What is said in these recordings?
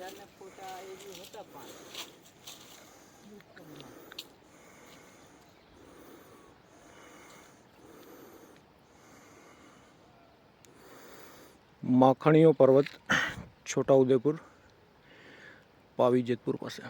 હજારના ફોટા એ બી હતા પાંચ માખણીઓ પર્વત છોટાઉદેપુર પાવી જેતપુર પાસે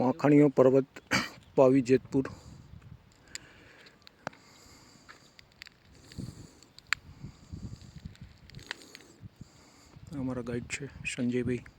માખણીઓ પર્વત પાવી જેતપુર. અમારા ગાઈડ છે સંજયભાઈ.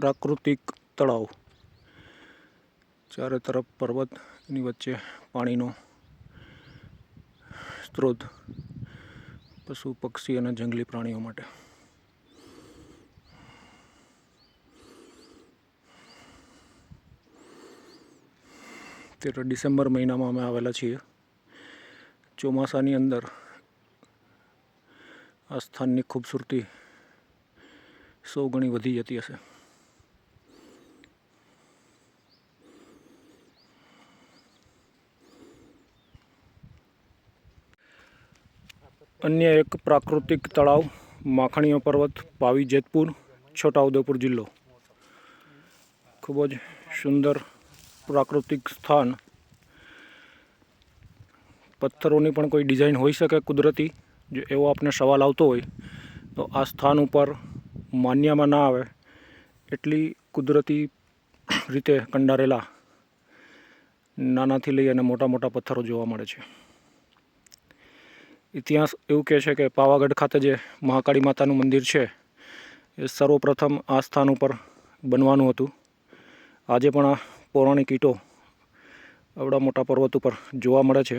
પ્રાકૃતિક તળાવ. ચારે તરફ પર્વત એની વચ્ચે પાણીનો સ્ત્રોત પશુ, પક્ષી અને જંગલી પ્રાણીઓ માટે. ત્યારે ડિસેમ્બર મહિનામાં અમે આવેલા છીએ. ચોમાસાની અંદર આ સ્થાનની ખૂબસૂરતી સો ગણી વધી જતી હશે. અન્ય એક પ્રાકૃતિક તળાવ, માખણીઓ પર્વત, પાવી જેતપુર, છોટાઉદેપુર જિલ્લો. ખૂબ જ સુંદર પ્રાકૃતિક સ્થાન. પથ્થરોની પણ કોઈ ડિઝાઇન હોઈ શકે કુદરતી? જો એવો આપને સવાલ આવતો હોય, તો આ સ્થાન ઉપર માન્યામાં ના આવે એટલી કુદરતી રીતે કંડારેલા, નાનાથી લઈ અને મોટા મોટા પથ્થરો જોવા મળે છે. ઇતિહાસ એવું કહે છે કે પાવાગઢ ખાતે જે મહાકાળી માતાનું મંદિર છે, એ સર્વપ્રથમ આ સ્થાન ઉપર બનવાનું હતું. આજે પણ આ પૌરાણિક ઈંટો આવડા મોટા પર્વત ઉપર જોવા મળે છે.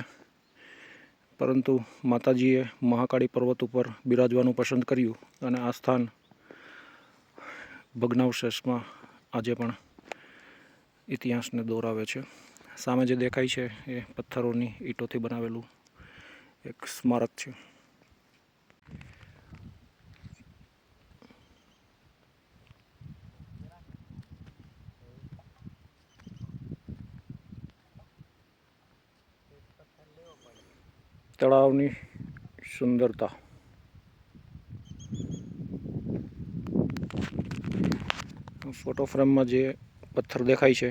પરંતુ માતાજીએ મહાકાળી પર્વત ઉપર બિરાજવાનું પસંદ કર્યું અને આ સ્થાન ભગ્નાવશેષમાં આજે પણ ઇતિહાસને દોરાવે છે. સામે જે દેખાય છે, એ પથ્થરોની ઈંટોથી બનાવેલું એક સ્મારક છે તળાવની સુંદરતા ફોટો ફ્રેમમાં જે પથ્થર દેખાય છે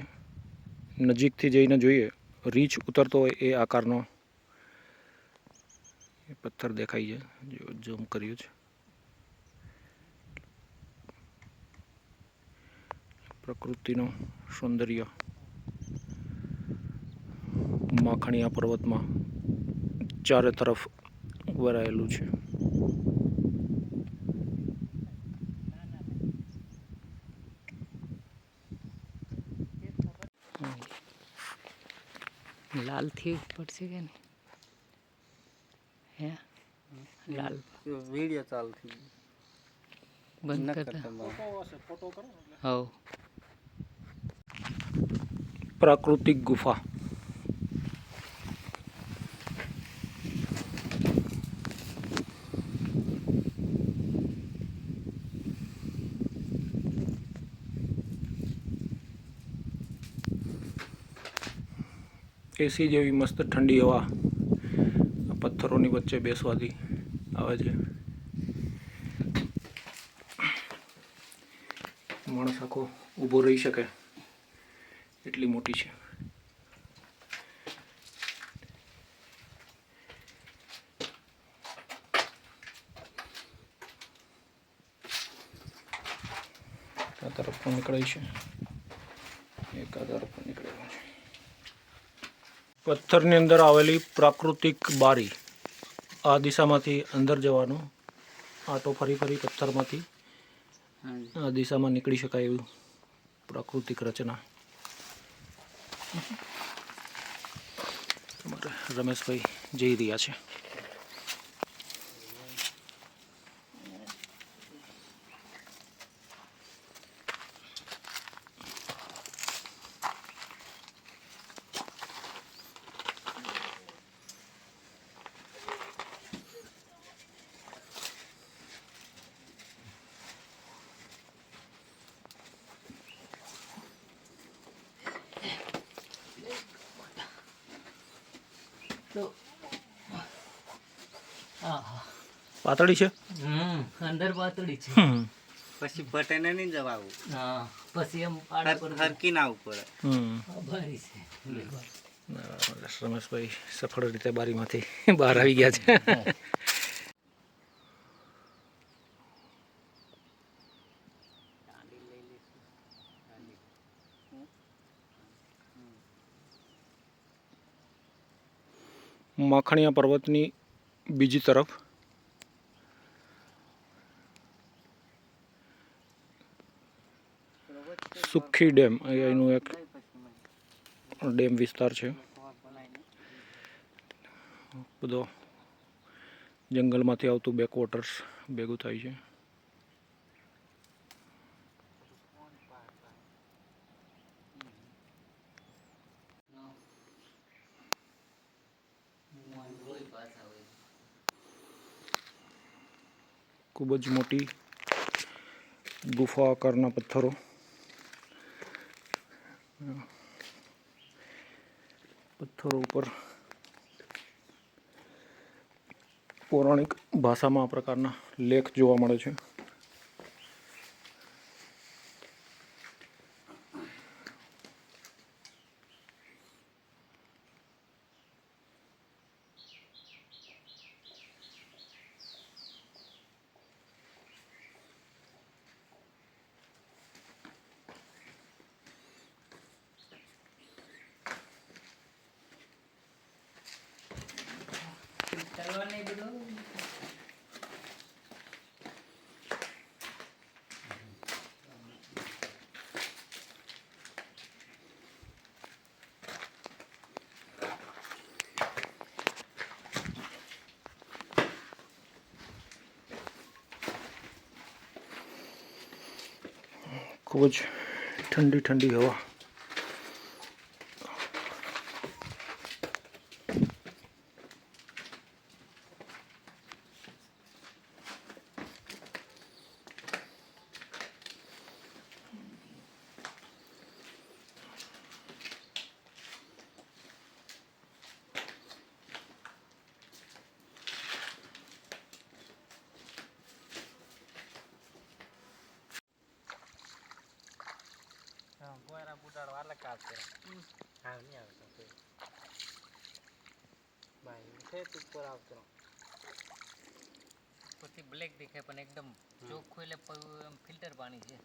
નજીકથી જઈને જોઈએ રીચ ઉતરતો હોય એ આકારનો પથ્થર દેખાય છે ઝૂમ કર્યું છે. પ્રકૃતિનું સૌંદર્ય માખણીયા પર્વતમાં ચારે તરફ વરાયેલું છે. લાલથી પડશે કે નહીં હે લાલ વિડિયો ચાલુ થઈ બંધ કરતા હવ. પ્રાકૃતિક ગુફા. એસી જેવી મસ્ત ઠંડી હવા. પથ્થરોની વચ્ચે બેસવાથી. આવે છે માણસ આખો ઊભો રહી શકે. એટલી મોટી છે. આ તરફ પણ નીકળે છે. એક આ તરફ પણ નીકળે છે. પથ્થરની અંદર આવેલી પ્રાકૃતિક બારી. આ દિશામાંથી અંદર જવાનું. આટો ફરી ફરી પથ્થરમાંથી. આ દિશામાં નીકળી શકાય એવું પ્રાકૃતિક રચના. રમેશભાઈ જઈ રહ્યા છે. પાતળી છે? હમ અંદર પાતળી છે. પછી બટેને નહીં જવાવું. હા પછી એમ આડા પર હરકી ના ઉપર. હમ. ભારી છે. બરાબર. રમેશભાઈ સફળ રીતે બારીમાંથી બહાર આવી ગયા છે. માખણિયા પર્વતની બીજી તરફ. સુખી ડેમ એનું એક ડેમ વિસ્તાર છે. બધો જંગલમાંથી આવતું બેકવોટર્સ ભેગું થાય છે. ખૂબ જ મોટી ગુફા આકારના પથ્થરો. પથ્થરો ઉપર પૌરાણિક ભાષામાં આ પ્રકારના લેખ જોવા મળે છે ચાલવાની બધું ખૂબ જ ઠંડી ઠંડી હવા ગોરા વાર લગાવ કરે હા નહીં આવતો તે ભાઈ છે તું ઉપર આવતો પછી બ્લેક દેખાય પણ એકદમ ચોખ્ખું એટલે ફિલ્ટર પાણી છે.